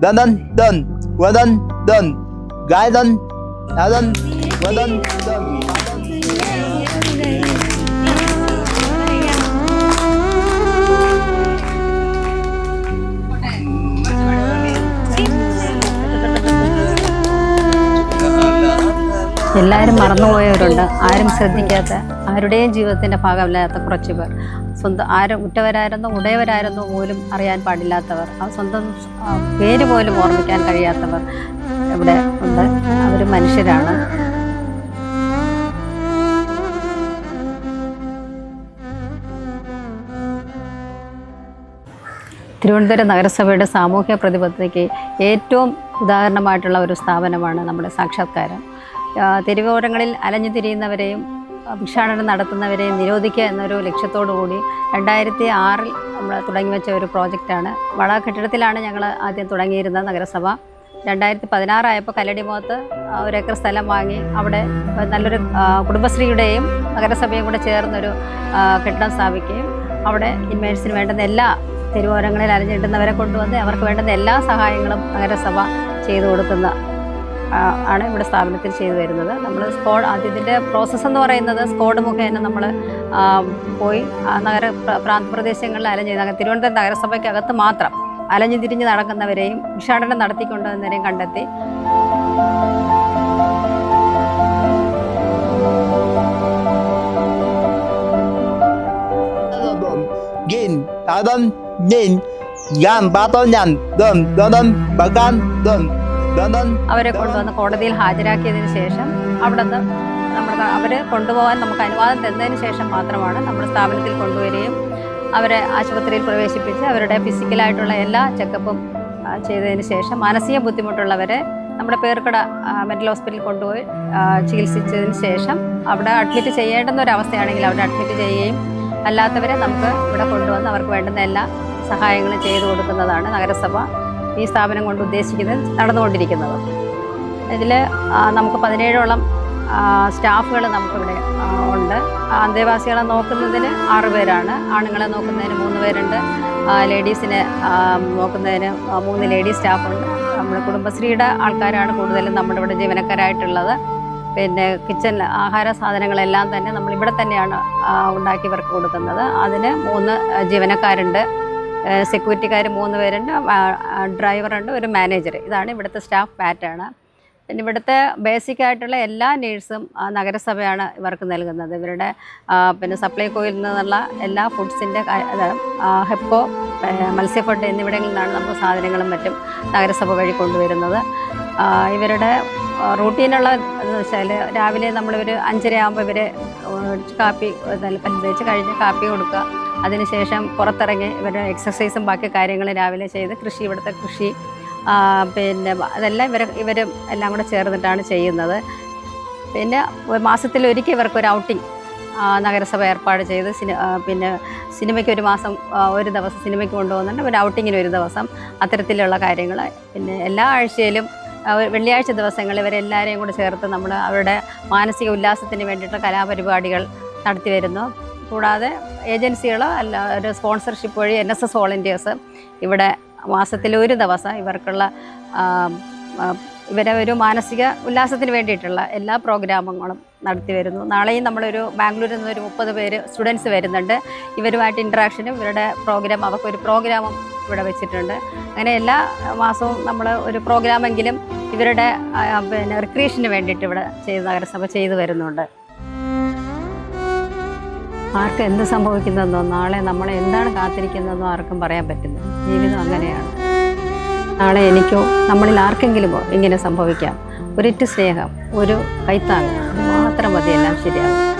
đơn done, đơn qua done, đơn gái đơn à done. Well done, done. എല്ലാവരും മറന്നുപോയവരുണ്ട്. ആരും ശ്രദ്ധിക്കാത്ത ആരുടെയും ജീവിതത്തിന്റെ ഭാഗമില്ലാത്ത കുറച്ച് പേർ സ്വന്തം ആരും ഉറ്റവരായിരുന്നോ ഉടയവരായിരുന്നോ പോലും അറിയാൻ പാടില്ലാത്തവർ. ആ സ്വന്തം പേര് പോലും ഓർമ്മിക്കാൻ കഴിയാത്തവർ ഇവിടെ ഉണ്ട്. അവർ മനുഷ്യരാണ്. തിരുവനന്തപുരം നഗരസഭയുടെ സാമൂഹ്യ പ്രതിബദ്ധതയ്ക്ക് ഏറ്റവും ഉദാഹരണമായിട്ടുള്ള ഒരു സ്ഥാപനമാണ് നമ്മുടെ സാക്ഷാത്കാരം. തിരുവോരങ്ങളിൽ അലഞ്ഞു തിരിയുന്നവരെയും ഭിക്ഷാടനം നടത്തുന്നവരെ നിരോധിക്കുക എന്നൊരു ലക്ഷ്യത്തോടു കൂടി രണ്ടായിരത്തി ആറിൽ നമ്മൾ തുടങ്ങി വെച്ച ഒരു പ്രോജക്റ്റാണ്. വള കെട്ടിടത്തിലാണ് ഞങ്ങൾ ആദ്യം തുടങ്ങിയിരുന്നത് നഗരസഭ. രണ്ടായിരത്തി പതിനാറായപ്പോൾ കല്ലടി മുഖത്ത് ഒരു ഏക്കർ സ്ഥലം വാങ്ങി അവിടെ നല്ലൊരു കുടുംബശ്രീയുടെയും നഗരസഭയും കൂടെ ചേർന്നൊരു കെട്ടിടം സ്ഥാപിക്കുകയും അവിടെ ഇൻമേഴ്സിന് വേണ്ടുന്ന എല്ലാ തെരുവോരങ്ങളിൽ അലഞ്ഞിട്ടുന്നവരെ കൊണ്ടുവന്ന് അവർക്ക് വേണ്ടുന്ന എല്ലാ സഹായങ്ങളും നഗരസഭ ചെയ്തു കൊടുക്കുന്ന ആണ് ഇവിടെ സ്ഥാപനത്തിൽ ചെയ്തു വരുന്നത്. നമ്മൾ സ്കോഡ് ആദ്യത്തിന്റെ പ്രോസസ്സ് എന്ന് പറയുന്നത് സ്കോഡ് മുഖേന നമ്മൾ പോയി നഗര പ്ര- പ്രാന്തപ്രദേശങ്ങളിൽ അലഞ്ഞ് തിരുവനന്തപുരം നഗരസഭയ്ക്കകത്ത് മാത്രം അലഞ്ഞു തിരിഞ്ഞ് നടക്കുന്നവരെയും ഭിക്ഷാടനം നടത്തിക്കൊണ്ടുവന്നവരെയും കണ്ടെത്തി. ഞാൻ gin ഞാൻ nhìn gan ba đơn അവരെ കൊണ്ടുവന്ന് കോടതിയിൽ ഹാജരാക്കിയതിന് ശേഷം അവിടെ നിന്ന് നമ്മൾ അവർ കൊണ്ടുപോകാൻ നമുക്ക് അനുവാദം തന്നതിന് ശേഷം മാത്രമാണ് നമ്മുടെ സ്ഥാപനത്തിൽ കൊണ്ടുവരികയും അവരെ ആശുപത്രിയിൽ പ്രവേശിപ്പിച്ച് അവരുടെ ഫിസിക്കലായിട്ടുള്ള എല്ലാ ചെക്കപ്പും ചെയ്തതിന് ശേഷം മാനസിക ബുദ്ധിമുട്ടുള്ളവരെ നമ്മുടെ പേർക്കട മെന്റൽ ഹോസ്പിറ്റലിൽ കൊണ്ടുപോയി ചികിത്സിച്ചതിന് ശേഷം അവിടെ അഡ്മിറ്റ് ചെയ്യേണ്ടുന്ന ഒരു അവസ്ഥയാണെങ്കിൽ അവിടെ അഡ്മിറ്റ് ചെയ്യുകയും അല്ലാത്തവരെ നമുക്ക് ഇവിടെ കൊണ്ടുവന്ന് അവർക്ക് വേണ്ടുന്ന എല്ലാ സഹായങ്ങളും ചെയ്തു കൊടുക്കുന്നതാണ് നഗരസഭ ഈ സ്ഥാപനം കൊണ്ട് ഉദ്ദേശിക്കുന്നത് നടന്നുകൊണ്ടിരിക്കുന്നത്. ഇതിൽ നമുക്ക് പതിനേഴോളം സ്റ്റാഫുകൾ നമുക്കിവിടെ ഉണ്ട്. അന്തേവാസികളെ നോക്കുന്നതിന് ആറ് പേരാണ്. ആണുങ്ങളെ നോക്കുന്നതിന് മൂന്ന് പേരുണ്ട്. ലേഡീസിനെ നോക്കുന്നതിന് മൂന്ന് ലേഡീസ് സ്റ്റാഫുണ്ട്. നമ്മുടെ കുടുംബശ്രീയുടെ ആൾക്കാരാണ് കൂടുതലും നമ്മുടെ ഇവിടെ ജീവനക്കാരായിട്ടുള്ളത്. പിന്നെ കിച്ചൺ ആഹാര സാധനങ്ങളെല്ലാം തന്നെ നമ്മൾ ഇവിടെ തന്നെയാണ് ഉണ്ടാക്കി ഇവർക്ക് കൊടുക്കുന്നത്. അതിന് മൂന്ന് ജീവനക്കാരുണ്ട്. സെക്യൂരിറ്റിക്കാർ മൂന്ന് പേരുണ്ട് ഡ്രൈവറുണ്ട് ഒരു മാനേജർ ഇതാണ് ഇവിടുത്തെ സ്റ്റാഫ് പാറ്റേൺ പിന്നെ ഇവിടുത്തെ ബേസിക് ആയിട്ടുള്ള എല്ലാ നേഴ്സും നഗരസഭയാണ് ഇവർക്ക് നൽകുന്നത്. ഇവരുടെ പിന്നെ സപ്ലൈകോയിൽ നിന്നുള്ള എല്ലാ ഫുഡ്സിന്റെ ഹെപ്പോ മത്സ്യഫുഡ് എന്നിവിടങ്ങളിൽ നിന്നാണ് നമുക്ക് സാധനങ്ങളും മറ്റും നഗരസഭ വഴി കൊണ്ടുവരുന്നത്. ഇവരുടെ റൂട്ടീനുള്ള എന്ന് വെച്ചാൽ രാവിലെ നമ്മളൊരു അഞ്ചര ആകുമ്പോൾ ഇവർ കാപ്പി പല്ല് കഴിഞ്ഞ് കാപ്പി കൊടുക്കുക. അതിനുശേഷം പുറത്തിറങ്ങി ഇവരുടെ എക്സസൈസും ബാക്കി കാര്യങ്ങളും രാവിലെ ചെയ്ത് കൃഷി ഇവിടുത്തെ കൃഷി പിന്നെ അതെല്ലാം ഇവർ ഇവരും എല്ലാം കൂടെ ചേർന്നിട്ടാണ് ചെയ്യുന്നത്. പിന്നെ ഒരു മാസത്തിലൊരിക്കൽ ഇവർക്കൊരു ഔട്ടിംഗ് നഗരസഭ ഏർപ്പാട് ചെയ്ത് സിനി പിന്നെ സിനിമയ്ക്ക് ഒരു മാസം ഒരു ദിവസം സിനിമയ്ക്ക് കൊണ്ടുപോകുന്നുണ്ട്. ഒരു ഔട്ടിങ്ങിന് ഒരു ദിവസം അത്തരത്തിലുള്ള കാര്യങ്ങൾ പിന്നെ എല്ലാ ആഴ്ചയിലും വെള്ളിയാഴ്ച ദിവസങ്ങളിൽ ഇവരെല്ലാവരെയും കൂടെ ചേർത്ത് നമ്മൾ അവരുടെ മാനസിക ഉല്ലാസത്തിന് വേണ്ടിയിട്ടുള്ള കലാപരിപാടികൾ നടത്തി വരുന്നു. കൂടാതെ ഏജൻസികൾ അല്ല ഒരു സ്പോൺസർഷിപ്പ് വഴി എൻ എസ് എസ് വോളണ്ടിയേഴ്സ് ഇവിടെ മാസത്തിൽ ഒരു ദിവസം ഇവർക്കുള്ള ഇവരെ ഒരു മാനസിക ഉല്ലാസത്തിന് വേണ്ടിയിട്ടുള്ള എല്ലാ പ്രോഗ്രാമുകളും നടത്തി വരുന്നു. നാളെയും നമ്മളൊരു ബാംഗ്ലൂരിൽ നിന്ന് ഒരു മുപ്പത് പേര് സ്റ്റുഡൻസ് വരുന്നുണ്ട്. ഇവരുമായിട്ട് ഇൻട്രാക്ഷനും ഇവരുടെ പ്രോഗ്രാം അവർക്കൊരു പ്രോഗ്രാമും ഇവിടെ വെച്ചിട്ടുണ്ട്. അങ്ങനെ എല്ലാ മാസവും നമ്മൾ ഒരു പ്രോഗ്രാമെങ്കിലും ഇവരുടെ പിന്നെ റിക്രിയേഷന് വേണ്ടിയിട്ട് ഇവിടെ ചെയ്ത് നഗരസഭ ചെയ്തു വരുന്നുണ്ട്. ആർക്ക് എന്ത് സംഭവിക്കുന്നതെന്നോ നാളെ നമ്മളെ എന്താണ് കാത്തിരിക്കുന്നതെന്നോ ആർക്കും പറയാൻ പറ്റില്ല. ജീവിതം അങ്ങനെയാണ്. നാളെ എനിക്കോ നമ്മളിൽ ആർക്കെങ്കിലുമോ ഇങ്ങനെ സംഭവിക്കാം. ഒരിറ്റ് സ്നേഹം ഒരു കൈത്താങ്ങ് മാത്രം മതി എല്ലാം ശരിയാകും